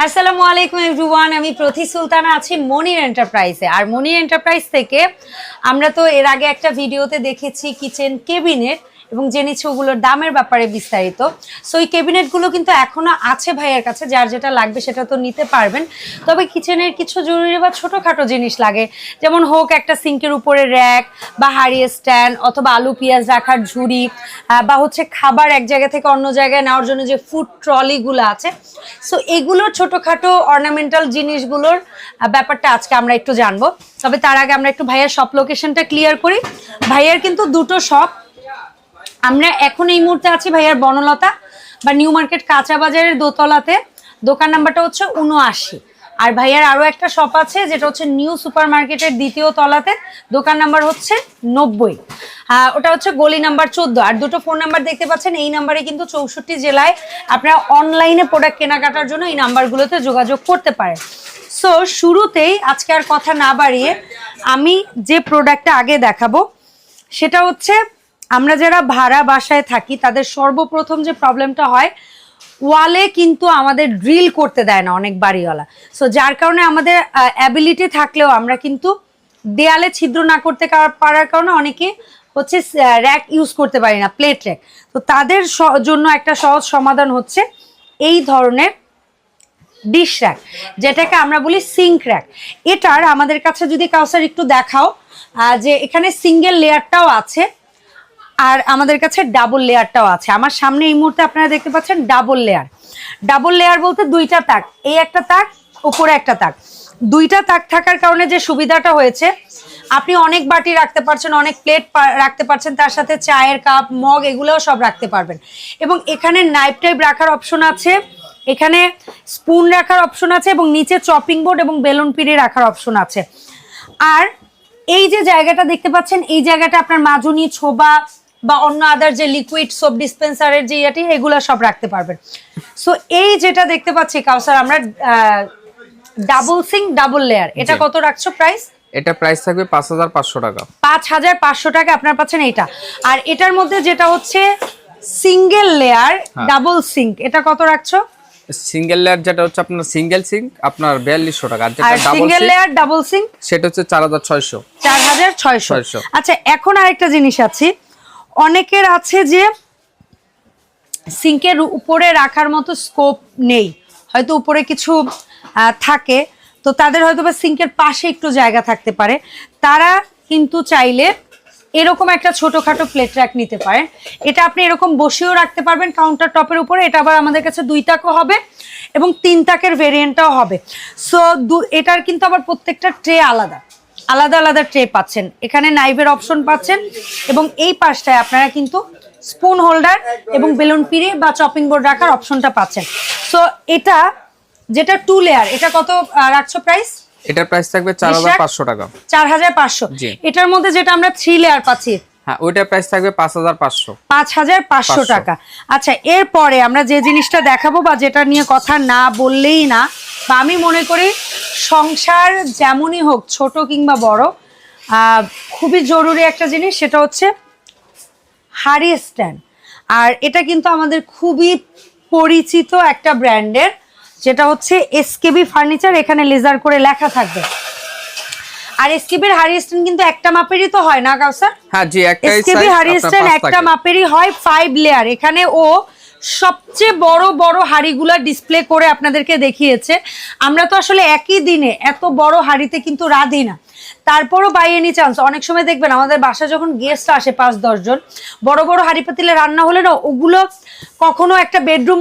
আসসালামু আলাইকুম এভরিওয়ান আমি প্রতি সুলতানা আছি মনির এন্টারপ্রাইজে। আর মনির এন্টারপ্রাইজ থেকে আমরা তো এর আগে একটা ভিডিওতে দেখেছি কিচেন কেবিনেট এবং জেনেছি ওগুলোর দামের ব্যাপারে বিস্তারিত। সো এই ক্যাবিনেটগুলো কিন্তু এখনও আছে ভাইয়ের কাছে, যার যেটা লাগবে সেটা তো নিতে পারবেন। তবে কিচেনের কিছু জরুরি বা ছোটোখাটো জিনিস লাগে, যেমন হোক একটা সিঙ্কের উপরে র্যাক বা হাড়িয়ে স্ট্যান্ড অথবা আলু, পেঁয়াজ রাখার ঝুড়ি বা হচ্ছে খাবার এক জায়গা থেকে অন্য জায়গায় নেওয়ার জন্য যে ফুড ট্রলিগুলো আছে। সো এগুলোর ছোটোখাটো অর্নামেন্টাল জিনিসগুলোর ব্যাপারটা আজকে আমরা একটু জানব। তবে তার আগে আমরা একটু ভাইয়ার শপ লোকেশনটা ক্লিয়ার করি। ভাইয়ার কিন্তু দুটো শপ আমরা এখন এই মুহূর্তে আছি ভাইয়ার বনলতা বা নিউ মার্কেট কাঁচা বাজারের দোতলাতে। দোকান নাম্বারটা হচ্ছে উনআশি আর ভাইয়ার আরও একটা শপ আছে, যেটা হচ্ছে নিউ সুপার মার্কেটের দ্বিতীয় তলাতে। দোকান নাম্বার হচ্ছে নব্বই। ওটা হচ্ছে গলি নাম্বার চোদ্দ। আর দুটো ফোন নাম্বার দেখতে পাচ্ছেন, এই নাম্বারে কিন্তু চৌষট্টি জেলায় আপনারা অনলাইনে প্রোডাক্ট কেনাকাটার জন্য এই নাম্বারগুলোতে যোগাযোগ করতে পারেন। সো শুরুতেই আজকে আর কথা না বাড়িয়ে আমি যে প্রোডাক্টটা আগে দেখাবো, সেটা হচ্ছে আমরা যারা ভাড়া বাসায় থাকি, তাদের সর্বপ্রথম যে প্রবলেমটা হয়, ওয়ালে কিন্তু আমাদের ড্রিল করতে দেয় না অনেক বাড়িওয়ালা। সো যার কারণে আমাদের অ্যাবিলিটি থাকলেও আমরা কিন্তু দেয়ালে ছিদ্র না করতে পারার কারণে অনেকে হচ্ছে র্যাক ইউজ করতে পারি না প্লেট র্যাক তো তাদের জন্য একটা সহজ সমাধান হচ্ছে এই ধরনের ডিশ র্যাক যেটাকে আমরা বলি সিঙ্ক র্যাক এটার আমাদের কাছে যদি কাউসার একটু দেখাও যে এখানে সিঙ্গেল লেয়ারটাও আছে। আর আমাদের কাছে ডাবল লেয়ারটাও আছে। আমার সামনে এই মুহূর্তে আপনারা দেখতে পাচ্ছেন ডাবল লেয়ার ডাবল লেয়ার বলতে দুইটা তাক। এই একটা তাক, উপরে একটা তাক। দুইটা তাক থাকার কারণে যে সুবিধাটা হয়েছে, আপনি অনেক বাটি রাখতে পারছেন, অনেক প্লেট রাখতে পারছেন, তার সাথে চায়ের কাপ মগ, এগুলোও সব রাখতে পারবেন। এবং এখানে নাইফ টাইপ রাখার অপশন আছে, এখানে স্পুন রাখার অপশন আছে, এবং নিচে চপিং বোর্ড এবং বেলুন পিড়ি রাখার অপশন আছে। আর এই যে জায়গাটা দেখতে পাচ্ছেন, এই জায়গাটা আপনার মাজুনি, ছোবা বা অন্য আদার যে লিকুইড সোপ ডিসপেন্সারের যে ইয়েটি এগুলো সব রাখতে পারবেন। সো এই যেটা দেখতে পাচ্ছি কাউসার আমরা ডাবল সিং ডাবল লেয়ার এটা কত রাখছো প্রাইস এটা প্রাইস থাকবে পাঁচ হাজার পাঁচশো টাকা। পাঁচ হাজার পাঁচশো টাকা আপনার পাচ্ছেন এইটা। আর এটার মধ্যে যেটা হচ্ছে সিঙ্গেল লেয়ার। ডাবল সিঙ্ক এটা কত রাখছো? সিঙ্গেল লেয়ার যেটা হচ্ছে আপনার সিঙ্গেল সিঙ্ক আপনার বিয়াল্লিশশো টাকা। আর আর যেটা double single layer double sink সেটা হচ্ছে চার হাজার ছয়শো। চার হাজার ছয়শো। আচ্ছা এখন আরেকটা জিনিস আছে। অনেকের আছে যে সিঙ্কের উপরে রাখার মতো স্কোপ নেই। হয়তো উপরে কিছু থাকে। তো তাদের হয়তো বা সিঙ্কের পাশে একটু জায়গা থাকতে পারে। তারা কিন্তু চাইলে এরকম একটা ছোটখাটো প্লেট র্যাক নিতে পারেন। এটা আপনি এরকম বসেও রাখতে পারবেন কাউন্টার টপের উপরে। এটা আবার আমাদের কাছে দুই তাকও হবে এবং তিন তাকের ভেরিয়েন্টটাও হবে। সো দু, এটার কিন্তু আবার প্রত্যেকটা ট্রে আলাদা। আলাদা আলাদা ট্রে পাচ্ছেন। এখানে নাইভের অপশন পাচ্ছেন এবং এই পাশটায় আপনারা কিন্তু স্পুন হোল্ডার এবং বেলুন পিড়ে বা চপিং বোর্ড রাখার অপশনটা পাচ্ছেন। সো এটা যেটা টু লেয়ার এটা কত রাখছো প্রাইস এটার প্রাইস থাকবে চার হাজার পাঁচশো টাকা। চার হাজার পাঁচশো। এটার মধ্যে যেটা আমরা থ্রি লেয়ার পাচ্ছি হ্যাঁ প্রাইস থাকবে পাঁচ হাজার পাঁচশো। পাঁচ হাজার পাঁচশো 500 টাকা। আচ্ছা এরপরে আমরা যে জিনিসটা দেখাবো বা যেটা নিয়ে কথা না বললেই না বা আমি মনে করি সংসার যেমনই হোক ছোট কিংবা বড় খুবই জরুরি একটা জিনিস সেটা হচ্ছে হাড়ি স্ট্যান্ড। আর এটা কিন্তু আমাদের খুবই পরিচিত একটা ব্র্যান্ডের যেটা হচ্ছে এসকেবি ফার্নিচার এখানে লেজার করে লেখা থাকবে। আর এসকেবির হাড়ি স্ট্যান্ড কিন্তু একটা মাপেরই তো হয় না কাউসার? হ্যাঁ জি একটাই এসকেবি হারিস্টেন আপনার একটা মাপেরই হয় ফাইভ লেয়ার এখানে ও সবচেয়ে বড় বড় হাড়িগুলা ডিসপ্লে করে আপনাদেরকে দেখিয়েছে। আমরা তো আসলে একই দিনে এত বড় হাড়িতে কিন্তু রাঁধি না। তারপরও বাই এনি চান্স অনেক সময় দেখবেন আমাদের বাসায় যখন গেস্ট আসে পাঁচ দশজন বড় বড় হাড়ি পাতিলে রান্না হলে না ওগুলো কখনো একটা বেডরুম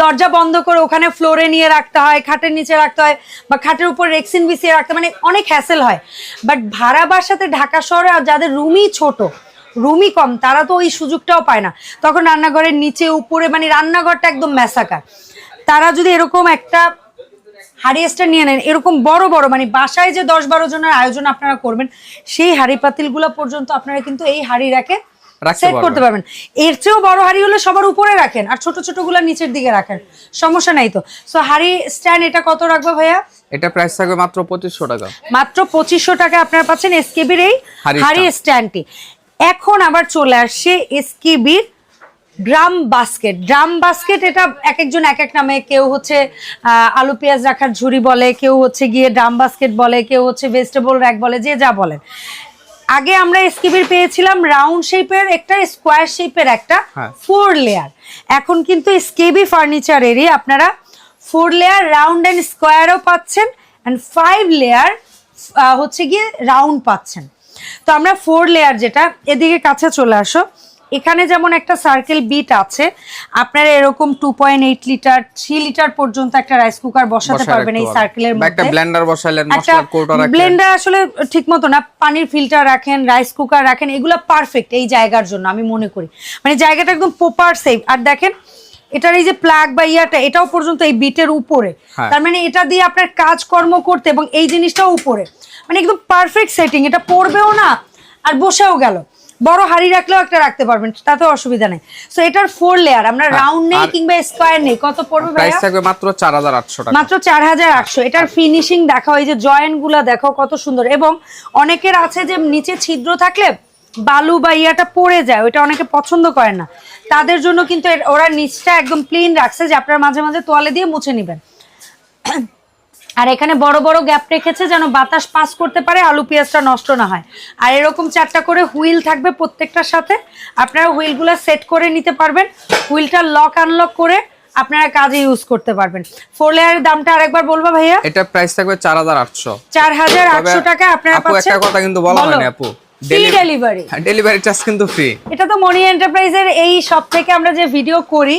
দরজা বন্ধ করে ওখানে ফ্লোরে নিয়ে রাখতে হয়, খাটের নিচে রাখতে হয় বা খাটের উপর রেক্সিন বিছিয়ে রাখতে মানে অনেক হ্যাসেল হয়। বাট ভাড়া বাসাতে ঢাকা শহরে আর যাদের রুমই ছোট রুমই কম, তারা তো ওই সুযোগটাও পায় না। তখন রান্নাঘরের নিচে, উপরে মানে রান্নাঘরটা একদম ম্যাসাকার। তারা যদি এরকম একটা স্ট্যান্ড নিয়ে নেন, এরকম বড় বড় মানে বাসায় যে দশ বারো জনের আয়োজন আপনারা করবেন, সেই হাড়ি পাতিলগুলো পর্যন্ত আপনারা কিন্তু এই হাড়ি রেখে সেট করতে পারবেন। এর চেয়েও বড় হাড়ি হলে সবার উপরে রাখেন আর ছোট ছোটগুলা নিচের দিকে রাখেন। সমস্যা নাই তো। সো হাড়ি স্ট্যান্ড এটা কত রাখব ভাইয়া? এটা প্রাইস থাকবে মাত্র পঁচিশশো টাকা। মাত্র পঁচিশশো টাকা আপনারা পাচ্ছেন এসকেবির এই হাড়ি স্ট্যান্ডটি এখন আবার চলে আসছে এসকেবির ড্রাম বাস্কেট ড্রাম বাস্কেট এটা এক একজন এক এক নামে কেউ হচ্ছে আহ, আলু পেঁয়াজ রাখার ঝুড়ি বলে কেউ হচ্ছে গিয়ে ড্রাম বাস্কেট বলে কেউ হচ্ছে ভেজিটেবল র্যাক বলে যে যা বলেন। আগে আমরা এসকিবির পেয়েছিলাম রাউন্ড শেপের একটা স্কোয়ার শেপের একটা হ্যাঁ। ফোর লেয়ার এখন কিন্তু স্কেবি ফার্নিচারেরই আপনারা ফোর লেয়ার রাউন্ড অ্যান্ড স্কোয়ারও পাচ্ছেন অ্যান্ড ফাইভ লেয়ার হচ্ছে গিয়ে রাউন্ড পাচ্ছেন। তো আমরা ফোর লেয়ার যেটা এদিকে কাছে চলে আসো। এখানে যেমন একটা সার্কেল বিট আছে আপনারা এরকম two point eight litre three litre পর্যন্ত একটা রাইস কুকার বসাতে পারবেন এই সার্কেলের। একটা ব্লেন্ডার মশলার কৌটো ব্লেন্ডার আসলে ঠিক মতো না পানির ফিল্টার রাখেন রাইস কুকার রাখেন এগুলো পারফেক্ট এই জায়গার জন্য আমি মনে করি। মানে জায়গাটা একদম প্রপার সেফ আর দেখেন এটার এই যে প্লাগ বা ইয়াটা এটাও পর্যন্ত এই বিটের উপরে। হ্যাঁ। তার মানে এটা দিয়ে আপনার কাজকর্ম করতে এবং এই জিনিসটাও উপরে। মানে একদম পারফেক্ট সেটিং এটা পড়বেও না আর বসেও গেল। বড় হাড়ি রাখলেও একটা রাখতে পারবেন তাতে অসুবিধা নেই। সো এটার ফোর লেয়ার আমরা রাউন্ড নেই কিংবা স্কোয়ার নেই কত পড়বে প্রাইস থাকবে মাত্র চার হাজার আটশো টাকা। মাত্র চার হাজার আটশো। এটার ফিনিশিং দেখাও এই যে জয়েন্টগুলা দেখো কত সুন্দর। এবং অনেকের আছে যে নিচে ছিদ্র থাকলে বালু বা ইয়াটা পড়ে যায় ওইটা অনেকে পছন্দ করে না। তাদের জন্য কিন্তু ওরা নিচটা একদম ক্লিন রাখছে যে আপনারা মাঝে মাঝে তোয়ালে দিয়ে মুছে নেবেন। আর এখানে বড় বড় গ্যাপ রেখেছে যেন বাতাস পাস করতে পারে আলু পেঁয়াজটা নষ্ট না হয়। আর এরকম চারটা করে হুইল থাকবে প্রত্যেকটার সাথে। আপনারা হুইলগুলো সেট করে নিতে পারবেন। হুইলটা লক আনলক করে আপনারা কাজে ইউজ করতে পারবেন। ফোর লেয়ারের দামটা আরেকবার বলব ভাইয়া? এটা প্রাইস থাকবে চার হাজার আটশো। চার হাজার আটশো টাকা আপনারা আপু একটা কথা কিন্তু বলা হয়নি আপু। ফ্রি ডেলিভারি ডেলিভারি চার্জ কিন্তু ফ্রি এটা তো মনি এন্টারপ্রাইজের এই সব থেকে আমরা যে ভিডিও করি।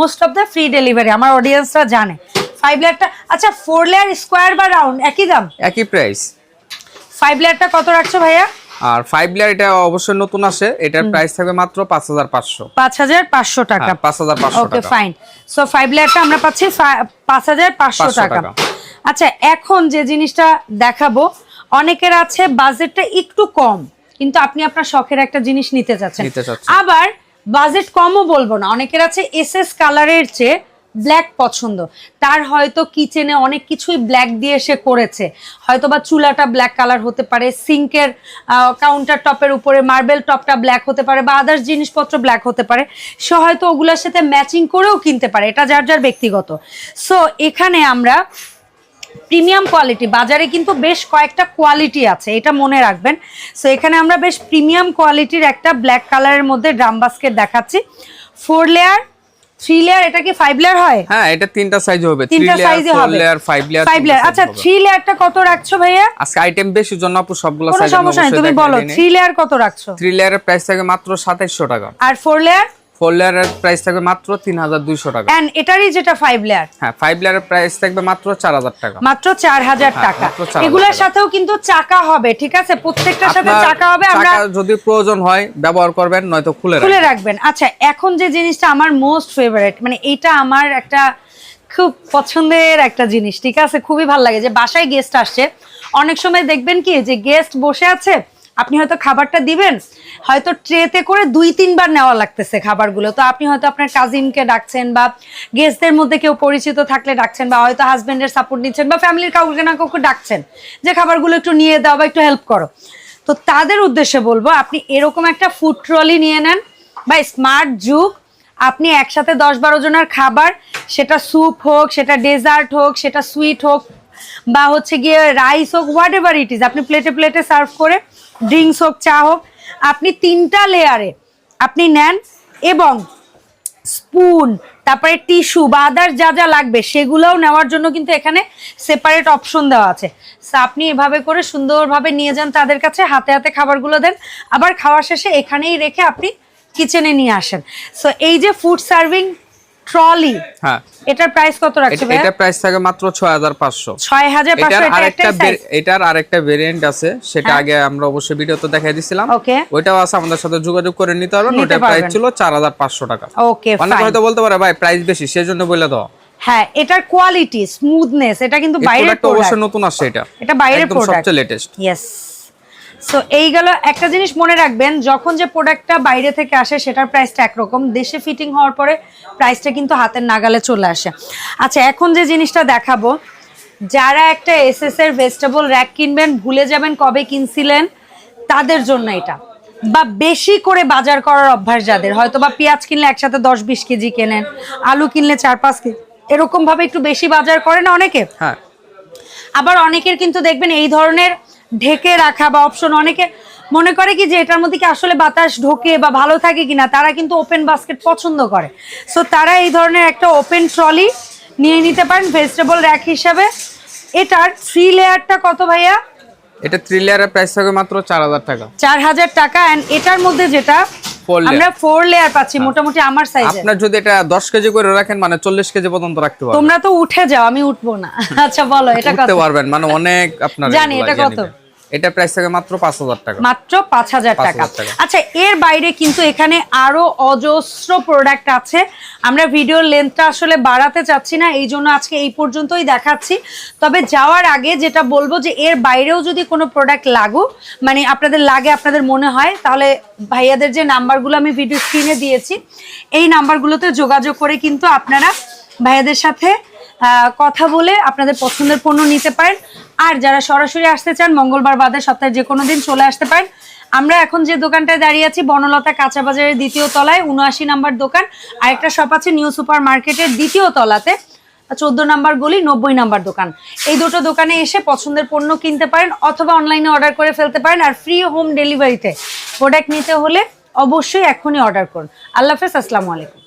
Most of the free delivery আমার অডিয়েন্সরা জানে। ফাইভ লেয়ারটা আচ্ছা ফোর লেয়ার স্কোয়ার বা রাউন্ড একই দাম? একই প্রাইস ফাইভ লেয়ারটা কত রাখছো ভাইয়া? আর ফাইভ লেয়ার এটা অবশ্যই নতুন আসে এটার প্রাইস থাকবে মাত্র পাঁচ হাজার পাঁচশো। পাঁচ হাজার পাঁচশো টাকা। হ্যাঁ, পাঁচ হাজার পাঁচশো ওকে ফাইন সো ফাইভ লেয়ারটা আমরা পাচ্ছি পাঁচ হাজার পাঁচশো টাকা। টাকা। আচ্ছা এখন যে জিনিসটা দেখাবো অনেকের আছে বাজেটটা একটু কম কিন্তু আপনি আপনার শখের একটা জিনিস নিতে চাচ্ছেন। আবার বাজেট কমও বলব না অনেকের আছে এস এস কালারের চেয়ে ব্ল্যাক পছন্দ। তার হয়তো কিচেনে অনেক কিছুই ব্ল্যাক দিয়ে সে করেছে। হয়তো বা চুলাটা ব্ল্যাক কালার হতে পারে সিঙ্কের কাউন্টার টপের উপরে মার্বেল টপটা ব্ল্যাক হতে পারে বা আদার্স জিনিসপত্র ব্ল্যাক হতে পারে। সে হয়তো ওগুলোর সাথে ম্যাচিং করেও কিনতে পারে, এটা যার যার ব্যক্তিগত। সো এখানে আমরা প্রিমিয়াম কোয়ালিটি বাজারে কিন্তু বেশ কয়েকটা কোয়ালিটি আছে, এটা মনে রাখবেন। সো এখানে আমরা বেশ প্রিমিয়াম কোয়ালিটির একটা ব্ল্যাক কালারের মধ্যে ড্রাম বাস্কেট দেখাচ্ছি। ফোর লেয়ার থ্রি লেয়ার এটা কি ফাইভ লেয়ার হয়? হ্যাঁ এটা তিনটা সাইজ হবে। তিনটা সাইজ হবে। Layer five layer five layer আচ্ছা থ্রি লেয়ারটা কত রাখছো ভাইয়া? আজকে আইটেম বেশি জন্য আপু সবগুলো সাইজ সমস্যা নেই তুমি বলো থ্রি লেয়ার কত রাখছো? থ্রি লেয়ারের প্রাইস থাকে মাত্র সাতাইশশো টাকা। আর ফোর লেয়ার ফোর লেয়ারের প্রাইস থাকবে মাত্র তিন হাজার দুইশো টাকা। এন্ড এটারই যেটা ফাইভ লেয়ার হ্যাঁ ফাইভ লেয়ারের প্রাইস থাকবে মাত্র চার হাজার টাকা। মাত্র চার হাজার হ্যাঁ, টাকা। মাত্র 4,000 এগুলোর সাথেও কিন্তু চাকা হবে ঠিক আছে? প্রত্যেকটার সাথে চাকা হবে আমরা যদি প্রয়োজন হয় ব্যবহার করবেন নয়তো খুলে খুলে রাখবেন। আচ্ছা এখন যে জিনিসটা আমার মোস্ট ফেভারিট মানে এটা আমার একটা খুব পছন্দের একটা জিনিস ঠিক আছে? খুবই ভালো লাগে যে বাসায় গেস্ট আসছে। অনেক সময় দেখবেন কি যে গেস্ট বসে আছে আপনি হয়তো খাবারটা দিবেন, হয়তো ট্রেতে করে দুই, তিনবার নেওয়া লাগতেছে খাবারগুলো। তো আপনি হয়তো আপনার কাজিনকে ডাকছেন বা গেস্টদের মধ্যে কেউ পরিচিত থাকলে ডাকছেন বা হয়তো হাজবেন্ডের সাপোর্ট নিচ্ছেন বা ফ্যামিলির কাউকে না কাউকে ডাকছেন, যে খাবারগুলো একটু নিয়ে দাও বা একটু হেল্প করো। তো তাদের উদ্দেশ্যে বলব, আপনি এরকম একটা ফুড ট্রলি নিয়ে নেন বা স্মার্ট যুগ, আপনি একসাথে দশ বারো জনের খাবার, সেটা স্যুপ হোক, সেটা ডেজার্ট হোক, সেটা সুইট হোক বা হচ্ছে গিয়ে রাইস হোক হোয়াট এভার ইট ইজ আপনি প্লেটে প্লেটে সার্ভ করে ড্রিঙ্কস হোক, চা হোক, আপনি তিনটা লেয়ারে আপনি নেন এবং স্পুন তারপরে টিস্যু বা আদার যা যা লাগবে সেগুলোও নেওয়ার জন্য কিন্তু এখানে সেপারেট অপশন দেওয়া আছে। আপনি এভাবে করে সুন্দরভাবে নিয়ে যান তাদের কাছে, হাতে হাতে খাবারগুলো দেন। আবার খাওয়া শেষে এখানেই রেখে আপনি কিচেনে নিয়ে আসেন। সো এই যে ফুড সার্ভিং ট্রলি। হ্যাঁ। এটার প্রাইস কত রাখছে এটা- এটা প্রাইস থাকে মাত্র ছয় হাজার পাঁচশো। ছয় হাজার পাঁচশো এটার এটা আরেকটা এটার আরেকটা ভেরিয়েন্ট আছে সেটা হ্যাঁ। আগে আমরা অবশ্যই ভিডিওতে দেখাই দিছিলাম। ওকে। ওইটাও আছে আমাদের সাথে যোগাযোগ করে নিতে পারবেন। ওটার প্রাইস ছিল চার হাজার পাঁচশো টাকা। ওকে অনেকে হয়তো বলতে পারে ভাই প্রাইস বেশি সেজন্য বলে দাও। হ্যাঁ এটার কোয়ালিটি স্মুথনেস এটা কিন্তু বাইরের প্রোডাক্ট নতুন আসছে এটা। এটা বাইরের প্রোডাক্ট সবচেয়ে লেটেস্ট ইয়েস সো এই গেল একটা জিনিস মনে রাখবেন যখন যে প্রোডাক্টটা বাইরে থেকে আসে সেটার প্রাইসটা একরকম। দেশে ফিটিং হওয়ার পরে প্রাইসটা কিন্তু হাতের নাগালে চলে আসে। আচ্ছা এখন যে জিনিসটা দেখাবো যারা একটা এসএস এর ভেজিটেবল র্যাক কিনবেন ভুলে যাবেন কবে কিনছিলেন তাদের জন্য এটা। বা বেশি করে বাজার করার অভ্যাস যাদের হয়তো বা পেঁয়াজ কিনলে একসাথে দশ বিশ কেজি কেনেন আলু কিনলে চার পাঁচ কেজি এরকমভাবে একটু বেশি বাজার করে না অনেকে? হ্যাঁ। আবার অনেকের কিন্তু দেখবেন এই ধরনের ঢেকে রাখা বা অপশন অনেকে মনে করে কি যে এটার মধ্যে কি আসলে বাতাস ঢোকে বা ভালো থাকে কিনা তারা কিন্তু ওপেন বাস্কেট পছন্দ করে। সো তারা এই ধরনের একটা ওপেন ট্রলি নিয়ে নিতে পারেন ভেজিটেবল র্যাক হিসাবে। এটার থ্রি লেয়ারটা কত ভাইয়া? এটা থ্রি লেয়ারের প্রাইস থাকবে মাত্র চার হাজার টাকা। চার হাজার টাকা অ্যান্ড এটার মধ্যে যেটা আমরা ফোর লেয়ার পাচ্ছি মোটামুটি আমার সাইজে আপনার যদি এটা দশ কেজি করে রাখেন মানে চল্লিশ কেজি পর্যন্ত রাখতে পারবেন। তোমরা তো উঠে যাও আমি উঠবো না। আচ্ছা বলো এটা কত? উঠতে পারবেন মানে অনেক আপনার জানি, এটা ইয়ে কত? এটা প্রাইস থাকবে মাত্র পাঁচ হাজার টাকা। মাত্র পাঁচ হাজার টাকা। 5,000 টাকা। আচ্ছা এর বাইরে কিন্তু এখানে আরও অজস্র প্রোডাক্ট আছে। আমরা ভিডিওর লেন্থটা আসলে বাড়াতে চাচ্ছি না এই জন্য আজকে এই পর্যন্তই দেখাচ্ছি। তবে যাওয়ার আগে যেটা বলব যে এর বাইরেও যদি কোনো প্রোডাক্ট লাগুক মানে আপনাদের লাগে আপনাদের মনে হয় তাহলে ভাইয়াদের যে নাম্বারগুলো আমি ভিডিও স্ক্রিনে দিয়েছি এই নাম্বারগুলোতে যোগাযোগ করে কিন্তু আপনারা ভাইয়াদের সাথে কথা বলে আপনাদের পছন্দের পণ্য নিতে পারেন। আর যারা সরাসরি আসতে চান, মঙ্গলবার বাদে সপ্তাহে যে কোনো দিন চলে আসতে পারেন। আমরা এখন যে দোকানটায় দাঁড়িয়ে আছি, বনলতা কাঁচা বাজারের দ্বিতীয় তলায়, উনআশি নাম্বার দোকান। আরেকটা শপ আছে নিউ সুপার মার্কেটের দ্বিতীয় তলাতে। চোদ্দ নাম্বার গলি, নব্বই নাম্বার দোকান। এই দুটো দোকানে এসে পছন্দের পণ্য কিনতে পারেন অথবা অনলাইনে অর্ডার করে ফেলতে পারেন। আর ফ্রি হোম ডেলিভারিতে প্রোডাক্ট নিতে হলে অবশ্যই এখনই অর্ডার করুন। আল্লাহ হাফেজ, আসসালামু আলাইকুম।